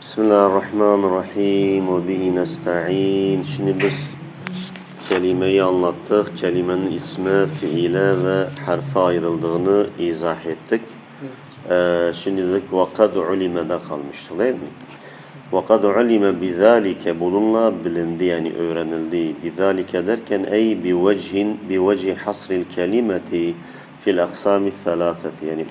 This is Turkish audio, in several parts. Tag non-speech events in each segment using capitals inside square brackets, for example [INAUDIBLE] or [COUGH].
Bismillahirrahmanirrahim ve bihi nesta'in. Şimdi biz kelimeyi anlattık. Kelimenin isme, fiile ve harfe ayrıldığını izah ettik. Ee, şimdi dedik vakad ulime'de kalmıştı değil mi? Vakad ulime bizalike bununla bilindi yani öğrenildi. Bizalike derken ey bi vechin bi vecih hasril kelimeti fil aksami thalâtheti yani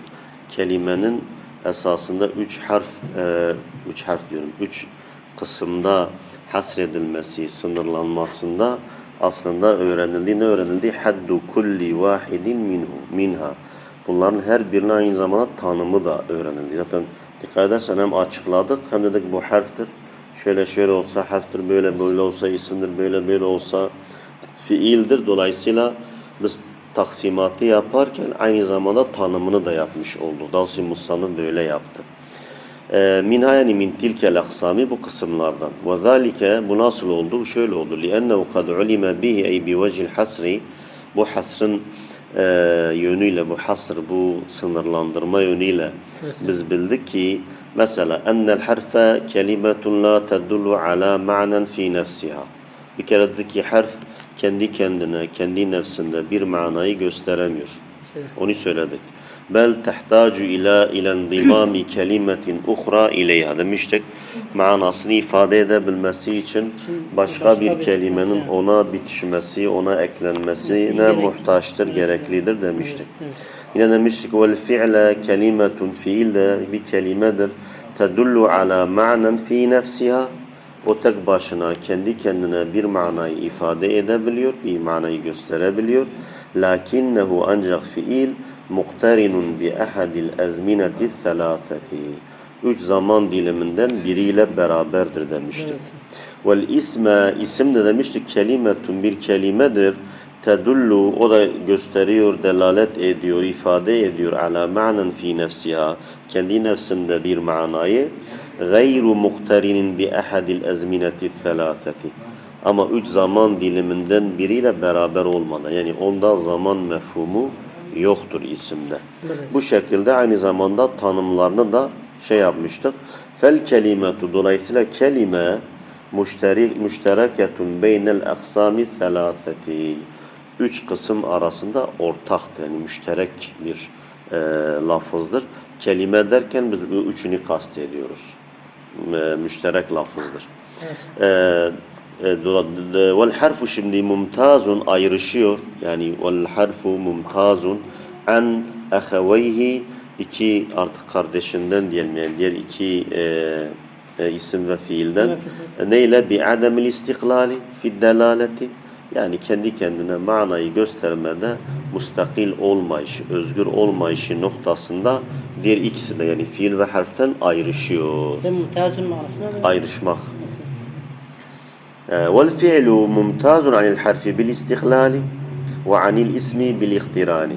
kelimenin esasında üç harf e, üç harf diyorum üç kısımda hasredilmesi sınırlanmasında aslında öğrenildi ne öğrenildi haddu kulli vahidin minhu minha. Bunların her birine aynı zamanda tanımı da öğrenildi. Zaten dikkat edersen hem açıkladık hem dedik bu harftir. Şöyle şöyle olsa harftir böyle böyle olsa isimdir böyle böyle olsa fiildir. Dolayısıyla biz taksimatı yaparken aynı zamanda tanımını da yapmış oldu. Davsi Musa'nın böyle yaptı. Ee, minha yani min tilkel aksami bu kısımlardan. Ve zalike bu nasıl oldu? Şöyle oldu. Liennehu kad ulime bihi ey bi vecil hasri. Bu hasrın e, yönüyle bu hasr bu sınırlandırma yönüyle biz bildik ki mesela ennel harfe kelimetun la tedullu ala ma'nen fi nefsiha. Bir kere dedik ki harf kendi kendine, kendi nefsinde bir manayı gösteremiyor. Onu söyledik. Bel tehtacu ila ilendimami [CLEARS THROAT] kelimetin uhra ileyha demiştik. Manasını ifade edebilmesi için başka bir kelimenin ona bitişmesi, ona eklenmesine muhtaçtır, gereklidir demiştik. Yine demiştik vel fi'le kelimetun fiil de bir kelimedir. Tedullu ala ma'nen fi nefsiha. O tek başına kendi kendine bir manayı ifade edebiliyor, bir manayı gösterebiliyor. Lakinnehu ancak fiil muqtarinun bi ahadil ezmineti thalâtheti. Üç zaman diliminden biriyle beraberdir demiştik. Evet. Vel isme isim de demiştik kelimetun bir kelimedir. Tedullu o da gösteriyor, delalet ediyor, ifade ediyor ala ma'nen fi nefsiha. Kendi nefsinde bir manayı. Gayru muhtarinin bi ahadil ezmineti thalâtheti. Ama üç zaman diliminden biriyle beraber olmadan yani onda zaman mefhumu yoktur isimde. Evet. Bu şekilde aynı zamanda tanımlarını da şey yapmıştık. Fel kelimetu dolayısıyla kelime müşterik müştereketun beynel aksami thalâtheti. Üç kısım arasında ortaktır. Yani müşterek bir e, lafızdır. Kelime derken biz bu üçünü kastediyoruz. E, müşterek lafızdır. Evet. E, dola- de- vel harfu şimdi mumtazun ayrışıyor. Yani vel harfu mumtazun an ahaveyhi iki artık kardeşinden diyelim yani diğer iki e, e, isim ve fiilden. E, neyle? Bi ademil istiklali fi delaleti. Yani kendi kendine manayı göstermede mustakil olmayışı, özgür olmayışı noktasında diğer ikisi de yani fiil ve harften ayrışıyor. Sen mümtazın manasına Ayrışmak. Ee, Vel fiilu mümtazun anil harfi bil istihlali ve anil ismi bil ihtirani.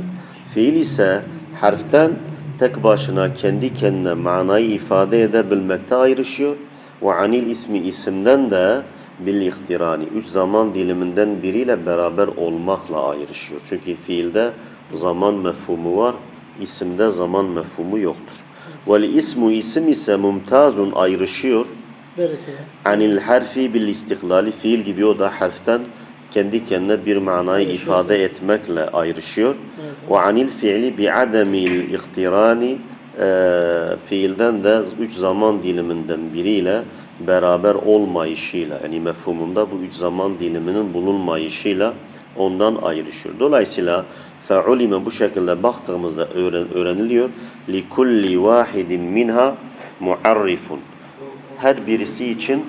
Fiil ise harften tek başına kendi kendine manayı ifade edebilmekte ayrışıyor. Ve anil ismi isimden de bil ihtirani. Üç zaman diliminden biriyle beraber olmakla ayrışıyor. Çünkü fiilde zaman mefhumu var, isimde zaman mefhumu yoktur. Vel ismu isim ise mumtazun ayrışıyor. Böylesine. Anil harfi bil istiklali fiil gibi o da harften kendi kendine bir manayı Ayrışıyor. ifade etmekle ayrışıyor. Ve anil fiili bi ademil iktirani e, fiilden de üç zaman diliminden biriyle beraber olmayışıyla yani mefhumunda bu üç zaman diliminin bulunmayışıyla ondan ayrışıyor. Dolayısıyla fe'ulime bu şekilde baktığımızda öğren, öğreniliyor. Li kulli vahidin minha muarrifun her birisi için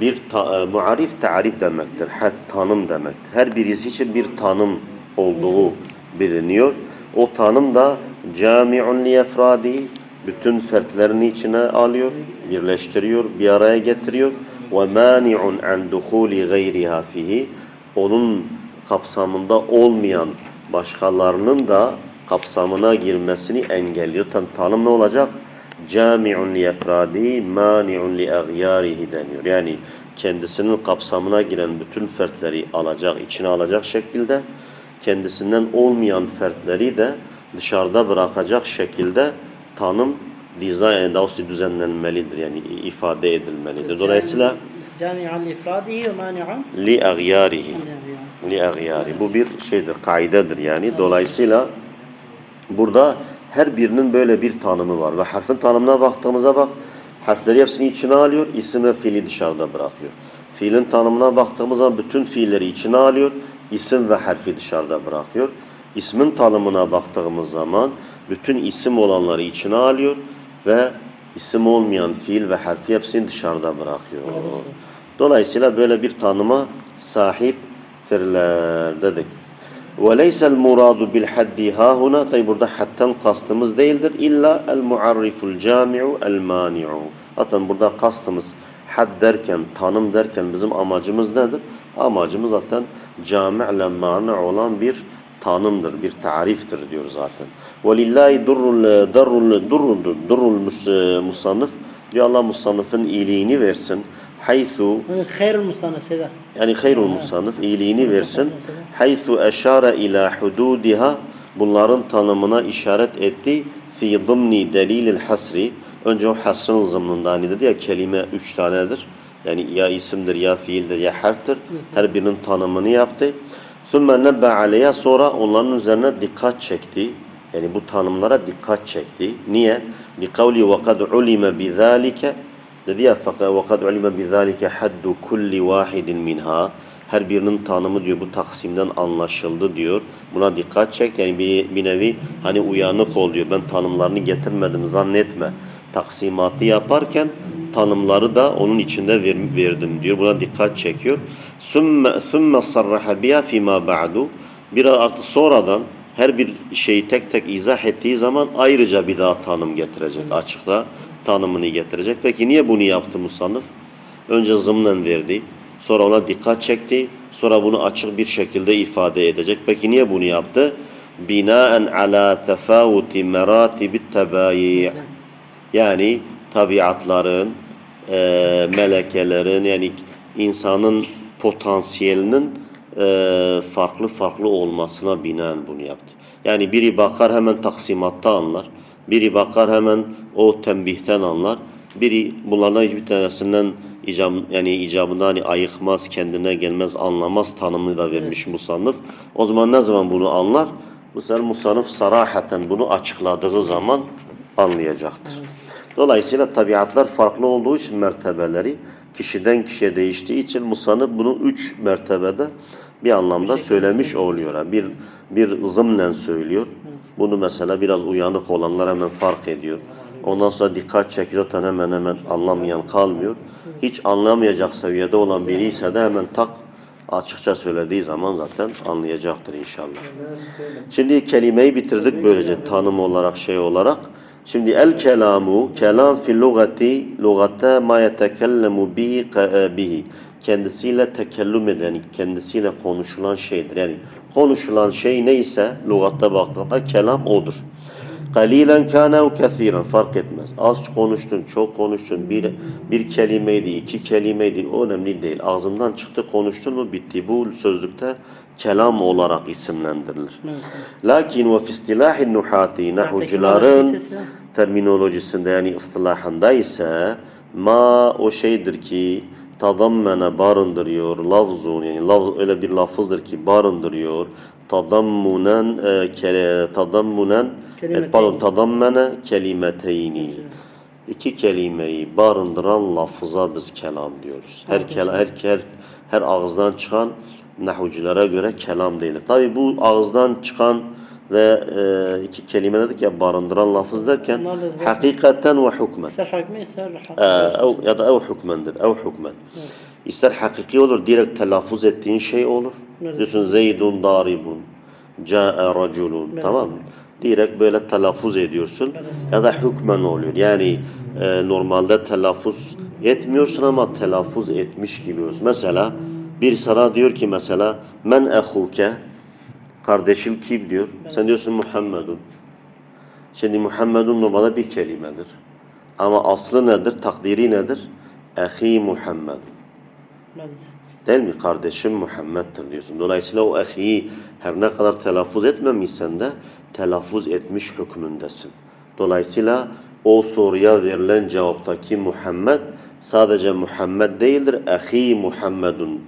bir ta, e, muarif tarif demektir. Her tanım demektir. Her birisi için bir tanım olduğu biliniyor. O tanım da cami'un li efradihi bütün fertlerini içine alıyor, birleştiriyor, bir araya getiriyor. Ve mani'un an duhuli gayriha fihi onun kapsamında olmayan başkalarının da kapsamına girmesini engelliyor. Tan tanım ne olacak? cami'un li efradi mani'un li aghyarihi deniyor. Yani kendisinin kapsamına giren bütün fertleri alacak, içine alacak şekilde kendisinden olmayan fertleri de dışarıda bırakacak şekilde tanım dizayn edilmelidir, düzenlenmelidir yani ifade edilmelidir. Dolayısıyla cami'an ifradihi ve mani'an li aghyarihi. Li aghyari. Bu bir şeydir, kaidedir yani. Dolayısıyla burada her birinin böyle bir tanımı var ve harfin tanımına baktığımıza bak harfleri hepsini içine alıyor, isim ve fiili dışarıda bırakıyor. Fiilin tanımına baktığımız zaman bütün fiilleri içine alıyor, isim ve harfi dışarıda bırakıyor İsmin tanımına baktığımız zaman bütün isim olanları içine alıyor ve isim olmayan fiil ve harfi hepsini dışarıda bırakıyor. Dolayısıyla böyle bir tanıma sahiptirler dedik. وَلَيْسَ الْمُرَادُ بِالْحَدِّ هَا هُنَا Tabi burada hadden kastımız değildir. İlla el-muarriful cami'u el-mani'u. Zaten burada kastımız had derken, tanım derken bizim amacımız nedir? Amacımız zaten cami'le mani olan bir tanımdır, bir tariftir diyor zaten. وَلِلَّهِ دُرُّ دُرُّ دُرُّ دُرُّ musannıf diyor Allah musannıfın iyiliğini versin. Haythu Evet, خير المصنف هذا yani hayrul musannıf iyiliğini versin. Haythu eşare ila hududiha bunların tanımına işaret etti. Fi zımni delilil hasri. Önce o hasrın zımnında hani dedi ya kelime üç tanedir. Yani ya isimdir ya fiildir ya harftir. Her birinin tanımını yaptı. Sümme nebbe aleyhe sonra onların üzerine dikkat çekti. Yani bu tanımlara dikkat çekti. Niye? Bi kavli ve kad ulime bi zalike dedi ya ve kad ulime bi zalike haddu kulli vahidin minha her birinin tanımı diyor bu taksimden anlaşıldı diyor. Buna dikkat çek yani bir, bir nevi hani uyanık ol diyor. Ben tanımlarını getirmedim zannetme. Taksimatı yaparken tanımları da onun içinde verdim diyor. Buna dikkat çekiyor. Sümme sümme sarraha biha fima ba'du. Bir artık sonradan her bir şeyi tek tek izah ettiği zaman ayrıca bir daha tanım getirecek. Açıkla tanımını getirecek. Peki niye bunu yaptı musannıf? Önce zımnen verdi. Sonra ona dikkat çekti. Sonra bunu açık bir şekilde ifade edecek. Peki niye bunu yaptı? Binaen ala tefavuti meratibit tebayi. Yani tabiatların e, melekelerin yani insanın potansiyelinin e, farklı farklı olmasına binaen bunu yaptı. Yani biri bakar hemen taksimatta anlar. Biri bakar hemen o tembihten anlar. Biri bunlardan hiçbir tanesinden icab, yani icabında hani ayıkmaz, kendine gelmez, anlamaz tanımını da vermiş musannıf. O zaman ne zaman bunu anlar? Bu sefer musannıf sarahaten bunu açıkladığı zaman anlayacaktır. Dolayısıyla tabiatlar farklı olduğu için mertebeleri kişiden kişiye değiştiği için musannıf bunu üç mertebede bir anlamda söylemiş oluyor. Ha, Bir bir zımnen söylüyor. Bunu mesela biraz uyanık olanlar hemen fark ediyor. Ondan sonra dikkat çekiyor zaten hemen hemen anlamayan kalmıyor. Hiç anlamayacak seviyede olan biri ise de hemen tak açıkça söylediği zaman zaten anlayacaktır inşallah. Şimdi kelimeyi bitirdik böylece tanım olarak şey olarak. Şimdi el kelamu kelam fil lugati lugatta ma yetekellemu bihi ka- bihi kendisiyle tekellüm eden, kendisiyle konuşulan şeydir. Yani konuşulan şey neyse lugatta baktığında kelam odur. Kalilen kana ev kesiren fark etmez. Az konuştun, çok konuştun, bir, bir kelimeydi, iki kelimeydi o önemli değil. Ağzından çıktı konuştun mu bitti. Bu sözlükte kelam olarak isimlendirilir. Lakin ve fi istilahin nuhati nahucuların terminolojisinde yani ıstılahında ise ma o şeydir ki tadammene barındırıyor lafzun yani lafz öyle bir lafızdır ki barındırıyor tadammunen e, kele, tadammunen evet, pardon tadammene kelimeteyni iki kelimeyi barındıran lafıza biz kelam diyoruz. Her kelam her, her her ağızdan çıkan nahuculara göre kelam değildir. Tabi bu ağızdan çıkan ve e, iki kelime dedik ya barındıran lafız derken hakikaten ve hukmen. İster hükmen ister hakikaten. Ya da ev hükmendir. Ev hükmen. Evet. İster hakiki olur, direkt telaffuz ettiğin şey olur. Evet. Diyorsun zeydun daribun, ca'e raculun. Evet. Tamam mı? Direkt böyle telaffuz ediyorsun. Evet. Ya da hükmen oluyor. Yani e, normalde telaffuz etmiyorsun ama telaffuz etmiş gibi. Mesela bir sana diyor ki mesela men ehuke kardeşim kim diyor. Sen diyorsun Muhammedun. Şimdi Muhammedun normalde bir kelimedir. Ama aslı nedir? Takdiri nedir? Ehi Muhammed. Değil mi? Kardeşim Muhammed'dir diyorsun. Dolayısıyla o ehiyi her ne kadar telaffuz etmemişsen de telaffuz etmiş hükmündesin. Dolayısıyla o soruya verilen cevaptaki Muhammed sadece Muhammed değildir. Ahi Muhammedun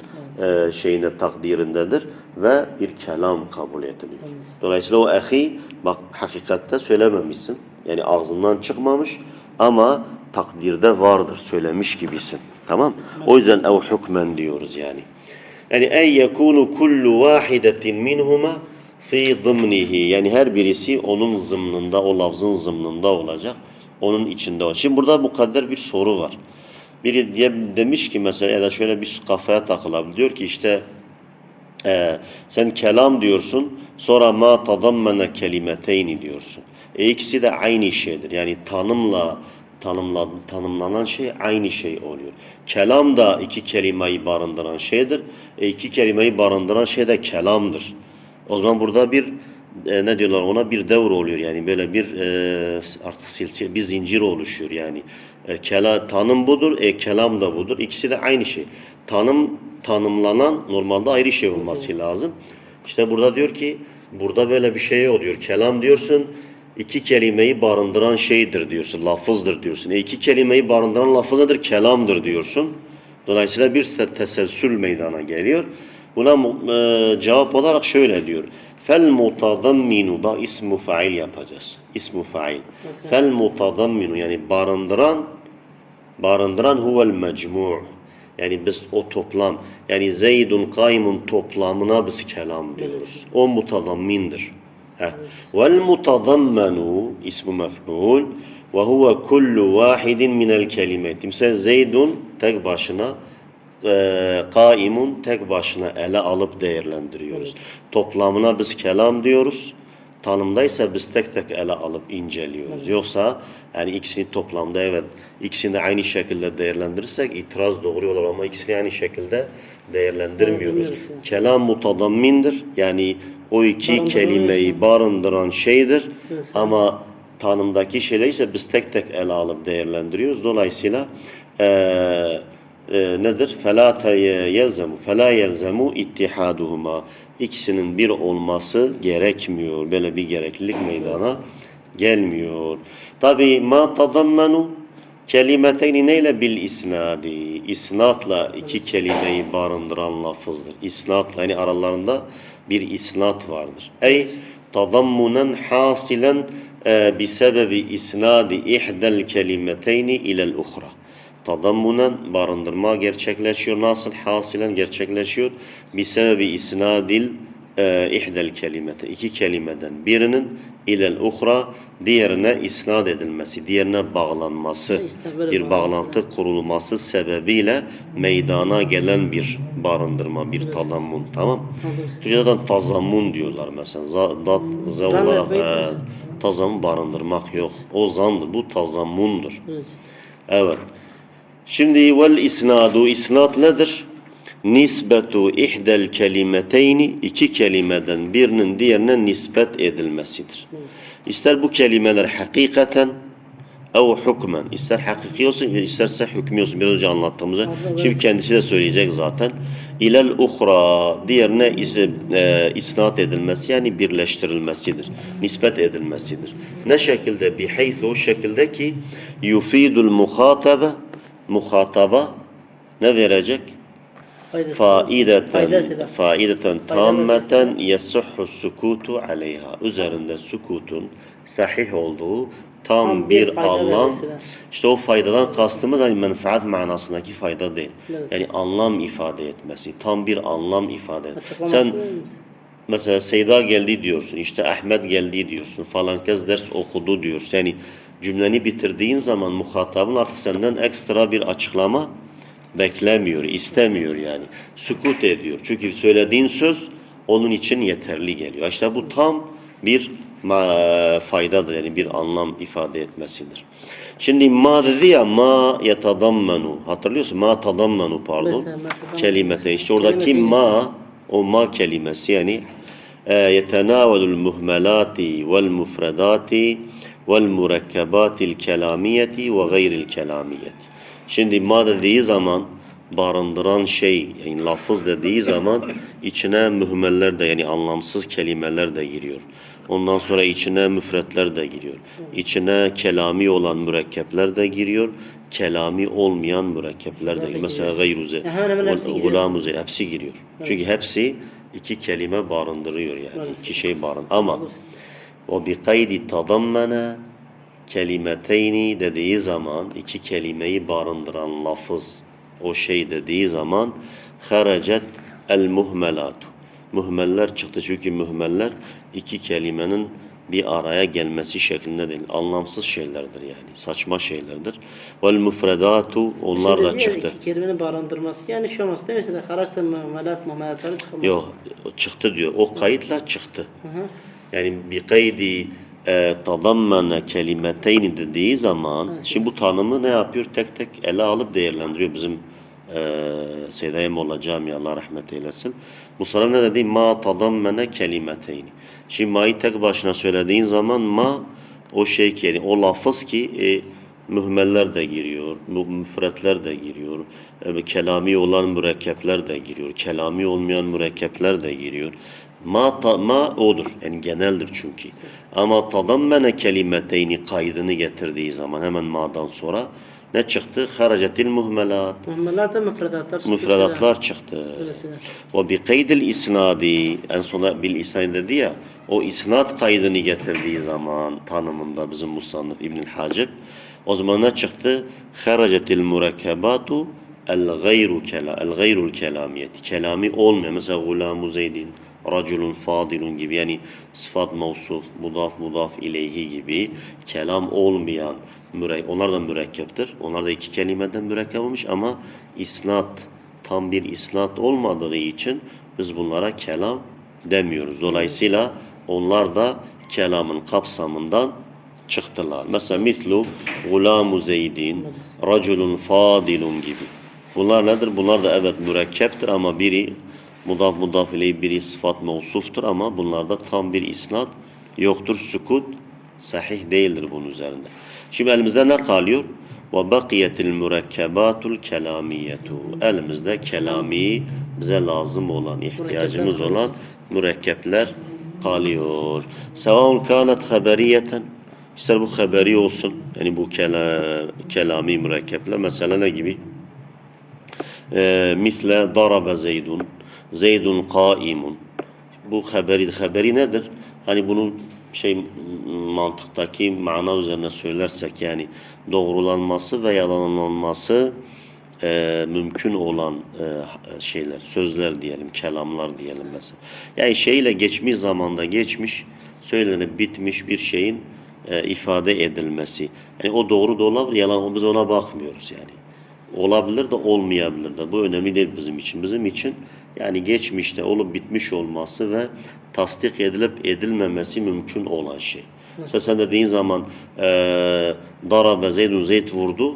e, şeyine takdirindedir ve bir kelam kabul ediliyor. Dolayısıyla o ahi bak hakikatte söylememişsin. Yani ağzından çıkmamış ama takdirde vardır söylemiş gibisin. Tamam? O yüzden ev hükmen diyoruz yani. Yani ey yekunu kullu vahidetin minhuma fi zımnihi. Yani her birisi onun zımnında, o lafzın zımnında olacak. Onun içinde olacak. Şimdi burada mukadder bir soru var. Biri diye demiş ki mesela ya da şöyle bir kafaya takılabilir. Diyor ki işte ee, sen kelam diyorsun, sonra ma tadammene kelimeteyni diyorsun. E ikisi de aynı şeydir. Yani tanımla tanımla, tanımlanan şey aynı şey oluyor. Kelam da iki kelimeyi barındıran şeydir. E iki kelimeyi barındıran şey de kelamdır. O zaman burada bir e, ne diyorlar ona bir devr oluyor yani böyle bir e, artık silsile bir zincir oluşuyor yani. E, kela, tanım budur, e, kelam da budur. İkisi de aynı şey. Tanım tanımlanan normalde ayrı şey olması lazım. İşte burada diyor ki burada böyle bir şey oluyor. Kelam diyorsun iki kelimeyi barındıran şeydir diyorsun. Lafızdır diyorsun. E iki kelimeyi barındıran lafız nedir? Kelamdır diyorsun. Dolayısıyla bir te- teselsül meydana geliyor. Buna e, cevap olarak şöyle diyor. Fel mutadamminu bak ismu fail yapacağız. İsmu fail. Fel mutadamminu yani barındıran barındıran huvel mecmu' yani biz o toplam yani Zeydun kaimun toplamına biz kelam diyoruz. O mutadammindir. Heh. Vel mutadammenu ismu mef'ul ve huve kullu vahidin minel kelimeti. Mesela Zeydun tek başına e, kaimun tek başına ele alıp değerlendiriyoruz. Toplamına biz kelam diyoruz Tanımdaysa biz tek tek ele alıp inceliyoruz. Yoksa yani ikisini toplamda evet ikisini de aynı şekilde değerlendirirsek itiraz doğuruyorlar ama ikisini aynı şekilde değerlendirmiyoruz. Barındırıyoruz yani. Kelam mutadammindir. Yani o iki Barındırıyor kelimeyi barındıran şeydir. Evet. Ama tanımdaki şeyler ise biz tek tek ele alıp değerlendiriyoruz. Dolayısıyla eee e, nedir? فَلَا يَلْزَمُ فَلَا يَلْزَمُ ittihaduhuma İkisinin bir olması gerekmiyor. Böyle bir gereklilik meydana gelmiyor. Tabi ma tadammenu kelimeteyni neyle bil isnadi. İsnatla iki kelimeyi barındıran lafızdır. İsnatla yani aralarında bir isnat vardır. Ey tadammunen hasilen e, bisebebi isnadi ihdel kelimeteyni ilel uhra tadammunen barındırma gerçekleşiyor. Nasıl hasilen gerçekleşiyor? Bir sebebi isnadil e, ihdel kelimete. iki kelimeden birinin ilel uhra diğerine isnad edilmesi, diğerine bağlanması, bir bağlantı kurulması sebebiyle meydana gelen bir barındırma, bir tadammun. Tamam? Türkçe'den tazammun diyorlar mesela. Za, dat, za Zan olarak e, tazammun barındırmak yok. O zandır. Bu tazammundur. Evet. Şimdi vel isnadu isnad nedir? Nisbetu ihdel kelimeteyni iki kelimeden birinin diğerine nispet edilmesidir. İster bu kelimeler hakikaten ev hükmen. İster hakiki olsun isterse hükmü olsun. Biraz önce anlattığımızda. Şimdi kendisi de söyleyecek zaten. İlel uhra diğerine ise e, isnat edilmesi yani birleştirilmesidir. Nispet edilmesidir. Ne şekilde? Bihaythu o şekilde ki yufidul muhatabe muhataba ne verecek? Faideten faideten tammeten yesihhu sukutu aleyha. Üzerinde sukutun sahih olduğu tam, Tam bir bir, anlam. vermesiyle. İşte o faydadan kastımız hani menfaat manasındaki fayda değil. Evet. Yani anlam ifade etmesi, tam bir anlam ifade Sen? Mesela Seyda geldi diyorsun, işte Ahmet geldi diyorsun, falan kez ders okudu diyorsun. Yani cümleni bitirdiğin zaman muhatabın artık senden ekstra bir açıklama beklemiyor, istemiyor yani. Sukut ediyor. Çünkü söylediğin söz onun için yeterli geliyor. İşte bu tam bir faydadır yani bir anlam ifade etmesidir. Şimdi ma dedi ya ma yetadammenu. Hatırlıyorsun ma tadammenu pardon. Kelimete. İşte oradaki ma o ma kelimesi yani e, yetenavelul muhmelati vel mufredati kelamiyeti ve gayril kelamiyeti. Şimdi ma dediği zaman barındıran şey yani lafız dediği zaman içine mühmeller de yani anlamsız kelimeler de giriyor. Ondan sonra içine müfretler de giriyor. İçine kelami olan mürekkepler de giriyor. Kelami olmayan mürekkepler de giriyor. Mesela gayruze, gulamuze hepsi giriyor. Çünkü hepsi iki kelime barındırıyor yani. İki şey barın. Ama kaydi tadammene kelimeteyni dediği zaman iki kelimeyi barındıran lafız o şey dediği zaman harecet el muhmelatu. Muhmeller çıktı çünkü muhmeller iki kelimenin bir araya gelmesi şeklinde değil. Anlamsız şeylerdir yani. Saçma şeylerdir. Vel mufredatu onlar da çıktı. iki kelimenin barındırması. Yani şu olması değil mi? Mesela haraçta muhamelat, muhamelatları çıkmaz. Yok çıktı diyor. O kayıtla çıktı. Hı hı. Yani bir kaydi e, tadammene kelimeteyni dediği zaman Evet. şimdi bu tanımı ne yapıyor? Tek tek ele alıp değerlendiriyor bizim e, Seyyid Molla Camii Allah rahmet eylesin. Musallam ne dedi? Ma tadammene kelimeteyni. Şimdi ma'yı tek başına söylediğin zaman ma o şey ki yani o lafız ki e, mühmeller de giriyor, mü- müfretler de giriyor, e, kelami olan mürekkepler de giriyor, kelami olmayan mürekkepler de giriyor. Ma, ta, ma odur, yani geneldir çünkü. Ama tadammene kelimeteyni kaydını getirdiği zaman hemen ma'dan sonra ne çıktı? Haracetil muhmelat. Muhamelat ve müfredatlar. çıkıyor. Müfredatlar çıktı. Ve bi kaydil isnadi en sona bil isnad dedi ya o isnad kaydını getirdiği zaman tanımında bizim musannif İbn Hacib o zaman ne çıktı? Haracetil murekkebatu el gayru kela el gayrul kelamiyeti. Kelami olmayan mesela gulamu zeydin raculun fadilun gibi yani sıfat mevsuf, mudaf mudaf ileyhi gibi kelam olmayan müre onlar da mürekkeptir. Onlar da iki kelimeden mürekkep olmuş ama isnat tam bir isnat olmadığı için biz bunlara kelam demiyoruz. Dolayısıyla onlar da kelamın kapsamından çıktılar. Mesela mislu gulamu zeydin, raculun fadilun gibi. Bunlar nedir? Bunlar da evet mürekkeptir ama biri mudaf mudaf ileyh biri sıfat mevsuftur ama bunlarda tam bir isnat yoktur. Sukut sahih değildir bunun üzerinde. Şimdi elimizde ne kalıyor? Ve bakiyetil mürekkebatul kelamiyetu. Elimizde kelami bize lazım olan, ihtiyacımız olan mürekkepler kalıyor. Sevaun kânet haberiyeten İster bu haberi olsun. Yani bu kela, kelami mürekkepler. Mesela ne gibi? Ee, misle darabe zeydun. Zeydun kaimun. Bu haberi, haberi nedir? Hani bunun şey mantıktaki mana üzerine söylersek yani doğrulanması ve yalanlanması e, mümkün olan e, şeyler, sözler diyelim, kelamlar diyelim mesela. Yani şeyle geçmiş zamanda geçmiş, söylenip bitmiş bir şeyin e, ifade edilmesi. Yani o doğru da olabilir, yalan biz ona bakmıyoruz yani. Olabilir de olmayabilir de. Bu önemli değil bizim için. Bizim için yani geçmişte olup bitmiş olması ve tasdik edilip edilmemesi mümkün olan şey. Mesela sen dediğin zaman eee darabe zeydun zeyd vurdu.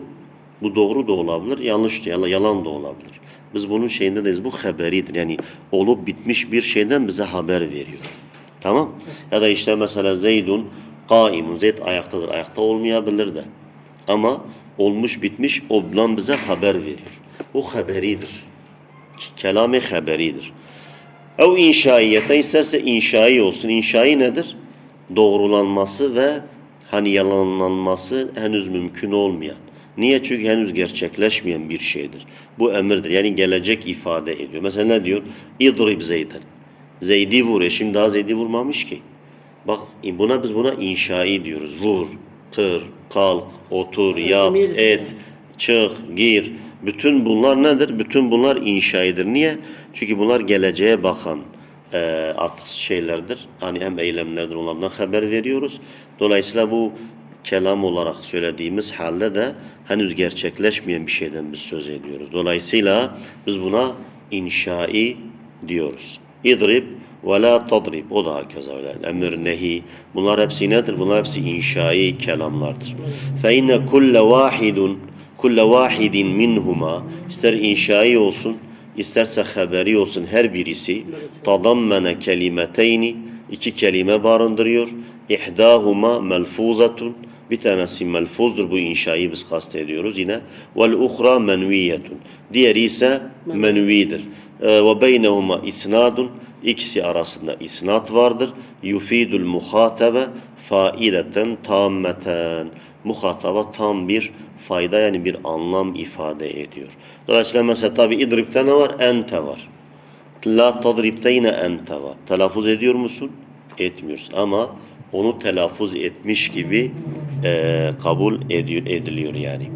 Bu doğru da olabilir, yanlış da, yalan- da olabilir. Biz bunun şeyindeyiz. Bu haberidir. Yani olup bitmiş bir şeyden bize haber veriyor. Tamam? Ya da işte mesela Zeydun kaimun. Zeyd ayaktadır. Ayakta olmayabilir de. Ama olmuş bitmiş ondan bize haber veriyor. O haberidir. Kelame haberidir. Ev inşaiyete isterse inşai olsun. İnşai nedir? Doğrulanması ve hani yalanlanması henüz mümkün olmayan. Niye? Çünkü henüz gerçekleşmeyen bir şeydir. Bu emirdir. Yani gelecek ifade ediyor. Mesela ne diyor? İdrib Zeyden. Zeydi vur. E şimdi daha Zeydi vurmamış ki. Bak buna biz buna inşai diyoruz. Vur, kır, kalk, otur, yap, et, çık, gir. Bütün bunlar nedir? Bütün bunlar inşaidir. Niye? Çünkü bunlar geleceğe bakan e, artık şeylerdir. Hani hem eylemlerdir. Onlardan haber veriyoruz. Dolayısıyla bu kelam olarak söylediğimiz halde de henüz gerçekleşmeyen bir şeyden biz söz ediyoruz. Dolayısıyla biz buna inşai diyoruz. İdrib ve la tadrib. O da hakeza öyle. Emir, nehi. Bunlar hepsi nedir? Bunlar hepsi inşai kelamlardır. Fe inne kulle vahidun kulle vahidin minhuma ister inşai olsun isterse haberi olsun her birisi tadammene kelimeteyni iki kelime barındırıyor. İhdahuma melfuzatun bir tanesi melfuzdur bu inşayı biz kastediyoruz yine. Vel uhra menviyetun. Diğeri ise menvidir. Ee, Ve beynehuma isnadun. İkisi arasında isnat vardır. Yufidul muhatabe faileten tammeten Muhataba tam bir fayda yani bir anlam ifade ediyor. Dolayısıyla mesela tabi idripte ne var? Ente var. La tadribte yine ente var. Telaffuz ediyor musun? Etmiyorsun. Ama onu telaffuz etmiş gibi eee, kabul ediyor, ediliyor yani.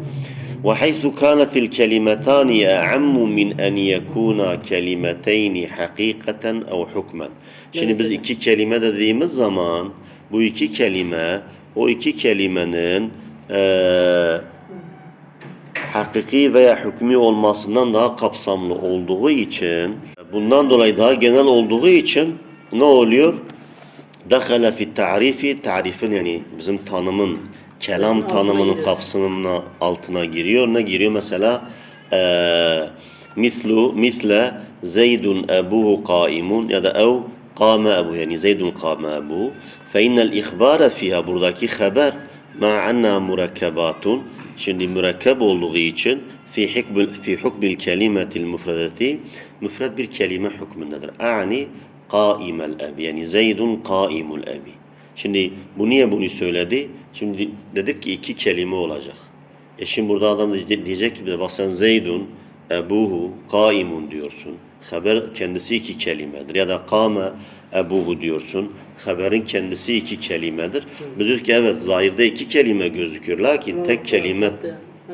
وحيث كانت الكلمتان أعم من أن يكونا كلمتين حقيقة أو حكما. Şimdi biz iki kelime dediğimiz zaman bu iki kelime o iki kelimenin eee hakiki veya hükmü olmasından daha kapsamlı olduğu için bundan dolayı daha genel olduğu için ne oluyor? Dakhala fi tarifi tarifin yani bizim tanımın kelam Altına tanımının giriyor. kapsamına altına giriyor. Ne giriyor mesela? Eee mislu misle Zeydun ebuhu kaimun ya da ev kâme ebu yani Zeydun kâme ebu fe innel ihbara fiha buradaki haber ma anna murekkebatun şimdi mürekkep olduğu için fi hukmil fi hukmil kelimetil müfredeti müfred bir kelime hükmündedir. Ani kaimel ebi yani Zeydun kaimul ebi. Şimdi bu niye bunu söyledi? Şimdi dedik ki iki kelime olacak. E şimdi burada adam da diyecek ki bak sen Zeydun ebuhu kaimun diyorsun. Haber kendisi iki kelimedir. Ya da kame ebuhu diyorsun. Haberin kendisi iki kelimedir. Biz diyoruz ki evet zahirde iki kelime gözüküyor. Lakin tek kelime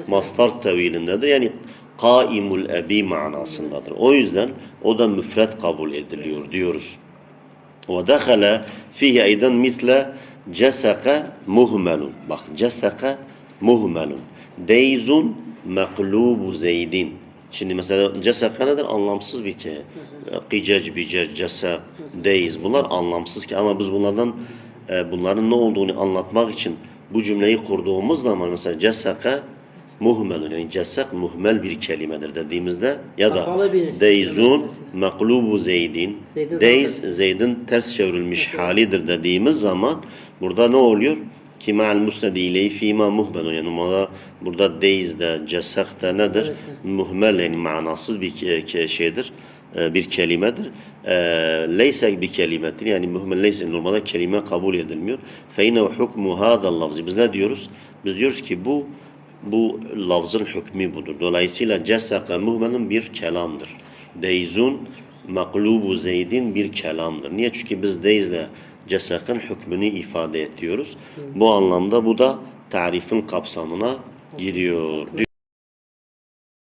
mastar tevilindedir. Yani kaimul ebi manasındadır. O yüzden o da müfret kabul ediliyor diyoruz. Ve dehale fihi eyden mitle ceseke muhmelun. Bak ceseke muhmelun. Deyzun meklubu zeydin şimdi mesela cesaka nedir anlamsız bir ke qicec bicec cesa deyz bunlar anlamsız ki. Ama biz bunlardan e, bunların ne olduğunu anlatmak için bu cümleyi kurduğumuz zaman mesela cesaka muhmelun yani cesak muhmel bir kelimedir dediğimizde ya da deyzun mesela. meklubu zeydin deyz Zeyd'in ters çevrilmiş halidir dediğimiz zaman burada ne oluyor? Ki ma'al musnedi ileyhi fîmâ muhmelun. Yani burada, burada deyz de cesak da nedir? Evet. Muhmel yani manasız bir şeydir. e, Bir kelimedir. E, Leyse bir kelimedir. Yani muhmel leyse normalde kelime kabul edilmiyor. Fe innehu hukmu hâdal lafzi. Biz ne diyoruz? Biz diyoruz ki bu bu lafzın hükmü budur. Dolayısıyla cesaka muhmelun bir kelamdır. Deyzun maklubu zeydin bir kelamdır. Niye? Çünkü biz deyzle cesakın hükmünü ifade ediyoruz. Bu anlamda bu da tarifin kapsamına giriyor.